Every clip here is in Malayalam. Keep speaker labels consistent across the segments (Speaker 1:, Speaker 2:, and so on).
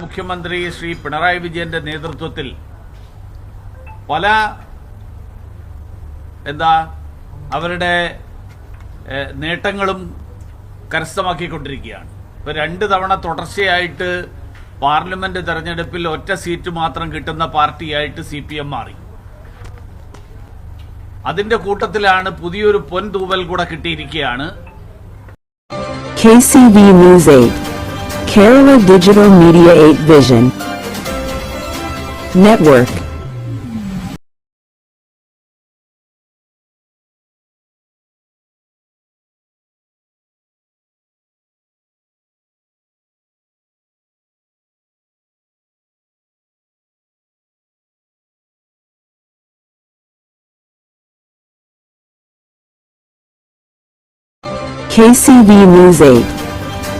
Speaker 1: മുഖ്യമന്ത്രി ശ്രീ പിണറായി വിജയന്റെ നേതൃത്വത്തിൽ പല എന്താ അവരുടെ നേട്ടങ്ങളും കരസ്ഥമാക്കിക്കൊണ്ടിരിക്കുകയാണ്. ഇപ്പൊ രണ്ട് തവണ തുടർച്ചയായിട്ട് പാർലമെന്റ് തെരഞ്ഞെടുപ്പിൽ ഒറ്റ സീറ്റ് മാത്രം കിട്ടുന്ന പാർട്ടിയായിട്ട് സി പി എം മാറി. അതിന്റെ കൂട്ടത്തിലാണ് പുതിയൊരു പൊൻതൂവൽ കൂടെ കിട്ടിയിരിക്കുകയാണ്.
Speaker 2: KCV news 8. Kerala Digital Media 8 Vision. Network. KCV News 8.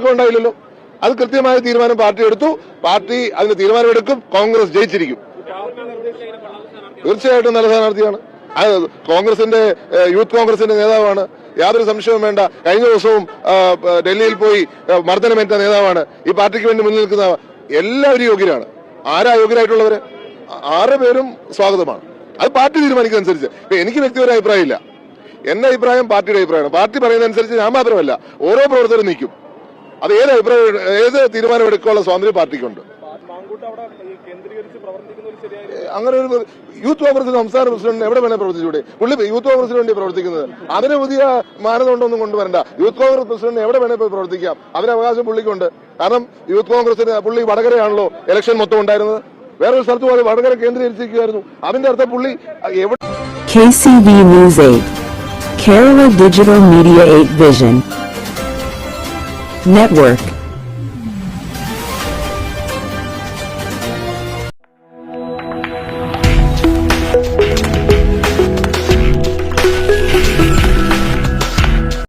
Speaker 3: ആർക്കും ഉണ്ടായില്ലല്ലോ. അത് കൃത്യമായ തീരുമാനം പാർട്ടി എടുത്തു. പാർട്ടി അതിന് തീരുമാനമെടുക്കും. കോൺഗ്രസ് ജയിച്ചിരിക്കും. തീർച്ചയായിട്ടും നല്ല സ്ഥാനാർത്ഥിയാണ്. കോൺഗ്രസിന്റെ യൂത്ത് കോൺഗ്രസിന്റെ നേതാവാണ്. യാതൊരു സംശയവും വേണ്ട. കഴിഞ്ഞ ദിവസവും ഡൽഹിയിൽ പോയി മർദ്ദനമേറ്റ നേതാവാണ്. ഈ പാർട്ടിക്ക് വേണ്ടി മുന്നിൽ നിൽക്കുന്ന എല്ലാവരും യോഗ്യരാണ്. ആരാ യോഗ്യരായിട്ടുള്ളവര്? ആറ് പേരും സ്വാഗതമാണ്. അത് പാർട്ടി തീരുമാനിക്കുന്നതനുസരിച്ച്. എനിക്ക് വ്യക്തിപരമായ അഭിപ്രായമില്ല. എന്റെ അഭിപ്രായം പാർട്ടിയുടെ അഭിപ്രായമാണ്. പാർട്ടി പറയുന്നതനുസരിച്ച് ഞാൻ മാത്രമല്ല ഓരോ പ്രവർത്തകരും നിൽക്കും. അത് ഏത് അഭിപ്രായം ഏത് തീരുമാനം എടുക്കാനുള്ള സ്വാതന്ത്ര്യം പാർട്ടിക്കുണ്ട്? അങ്ങനെ ഒരു യൂത്ത് കോൺഗ്രസ് സംസ്ഥാന പ്രസിഡന്റ് എവിടെ വേണേ പ്രവർത്തിച്ചൂടെ? പുള്ളി യൂത്ത് കോൺഗ്രസിന് വേണ്ടി പ്രവർത്തിക്കുന്നത്. അതിന് പുതിയ മാനദണ്ഡമൊന്നും കൊണ്ടുവരണ്ട. യൂത്ത് കോൺഗ്രസ് പ്രസിഡന്റ് എവിടെ വേണേ പോയി പ്രവർത്തിക്കാം. അതിന് അവകാശം പുള്ളിക്കുണ്ട്. കാരണം യൂത്ത് കോൺഗ്രസിന് പുള്ളി വടകരയാണല്ലോ ഇലക്ഷൻ മൊത്തം ഉണ്ടായിരുന്നത്. വേറൊരു സ്ഥലത്ത് പോലെ വടകര കേന്ദ്രീകരിച്ചിരിക്കുകയായിരുന്നു. അതിന്റെ അർത്ഥം പുള്ളി എവിടെ
Speaker 2: KCV News 8. Kerala Digital Media 8 Vision. Network.